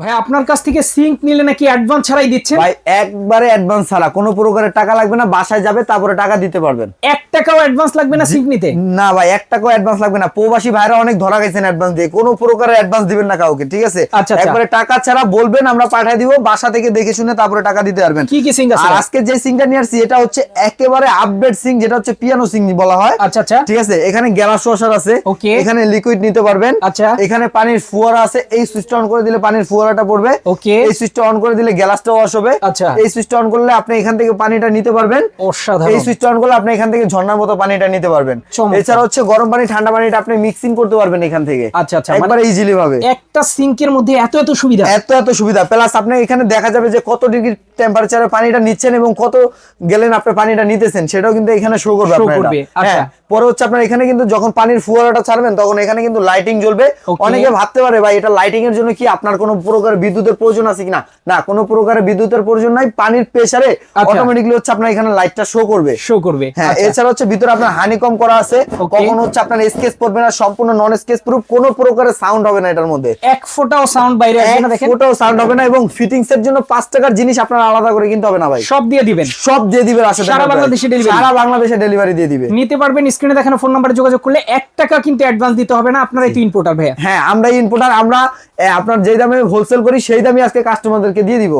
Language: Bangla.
ভাই আপনার কাছ থেকে সিঙ্ক নিলে নাকি অ্যাডভান্স ছাড়াই দিচ্ছেন? ভাই একবারে অ্যাডভান্স ছাড়া। কোনো প্রকারের টাকা লাগবে না বাসায় যাবে তারপরে টাকা দিতে পারবেন। এক টাকাও অ্যাডভান্স লাগবে না সিঙ্ক নিতে? না ভাই এক টাকাও অ্যাডভান্স লাগবে না। প্রবাসী ভাইরা অনেক ধরা গেছেন অ্যাডভান্স দিয়ে। কোনো প্রকারের অ্যাডভান্স দিবেন না কাউকে ঠিক আছে? আচ্ছা, আচ্ছা। একবারে টাকা ছাড়া বলবেন আমরা পাঠিয়ে দিব বাসা থেকে দেখে শুনে তারপরে টাকা দিতে পারবেন। কি কি সিঙ্ক আছে আজকে যে সিংটা নিয়ে আসছি এটা হচ্ছে একেবারে আপডেট সিং যেটা হচ্ছে পিয়ানো সিং বলা হয়। আচ্ছা আচ্ছা। ঠিক আছে? এখানে গ্যালাস ওয়াশার আছে। Okay. এখানে লিকুইড নিতে পারবেন। আচ্ছা। এখানে পানির ফুয়ারা আছে। এই সুইচটা অন করে দিলে পানির ফুয়ারাটা পড়বে। Okay. এই সুইচটা অন করে দিলে গ্যালাসটা ওয়াশ হবে। আচ্ছা। এই সুইচটা অন করলে আপনি এখান থেকে পানিটা নিতে পারবেন। অসাধারণ। এই সুইচটা অন করলে আপনি এখান থেকে ঝর্ণার মতো পানিটা নিতে পারবেন। এছাড়া হচ্ছে গরম পানি ঠান্ডা পানিটা আপনি মিক্সিং করতে পারবেন এখান থেকে। আচ্ছা, আচ্ছা, মানে- একবারে ইজিলি ভাবে। একটা সিঙ্কের মধ্যে এত এত সুবিধা? এত এত সুবিধা। প্লাস আপনি এখানে দেখা যাবে যে কত ডিগ্রি টেম্পারেচারে পানিটা নিচ্ছেন এবং কত গেলেন আপনি পানিটা নিতেছেন সেটাও কিন্তু এখানে শো করবে করবে, আচ্ছা। হ্যাঁ পরে হচ্ছে আপনার এখানে কিন্তু যখন পানির ফুয়ারাটা ছাড়বেন তখন এখানে কিন্তু লাইটিং জ্বলবে। অনেকে ভাবতে পারে ভাই এটা লাইটিং এর জন্য কি আপনার কোনো প্রকার বিদ্যুতের প্রয়োজন আছে কিনা? না কোনো প্রকারের বিদ্যুতের প্রয়োজন নাই পানির প্রেসারে আচ্ছা। অটোমেটিকলি হচ্ছে আপনার এখানে লাইটটা শো করবে। শো করবে। হ্যাঁ আচ্ছা। এছাড়া হচ্ছে ভিতরে আপনার হানিকম করা আছে. কখন হচ্ছে আপনার স্কেচ পড়বে না সম্পূর্ণ নন স্কেচ প্রুফ কোনো প্রকারের সাউন্ড হবে না এটার মধ্যে। এক ফোঁটাও সাউন্ড বাইরে আসবে না দেখেন। ফোটাও সাউন্ড হবে না এবং ফিটিংস এর জন্য পাঁচ টাকার জিনিস আপনার আলাদা করে কিনতে হবে না ভাই। সব দিয়ে দিবেন। সব দিয়ে দিবে আসলে সারা বাংলাদেশে delivery? সারা বাংলাদেশে ডেলিভারি দিয়ে দিবে। নিতে পারবেন স্ক্রিনে দেখানো ফোন নাম্বারে যোগাযোগ করলে এক টাকা কিন্তু অ্যাডভান্স দিতে হবে না আপনার এই তিন পোর্টার ভাইয়া। হ্যাঁ আমরা ইনপুটার আমরা আপনার যেই দামে হোলসেল করি সেই দামে আজকে কাস্টমারদেরকে দিয়ে দিব।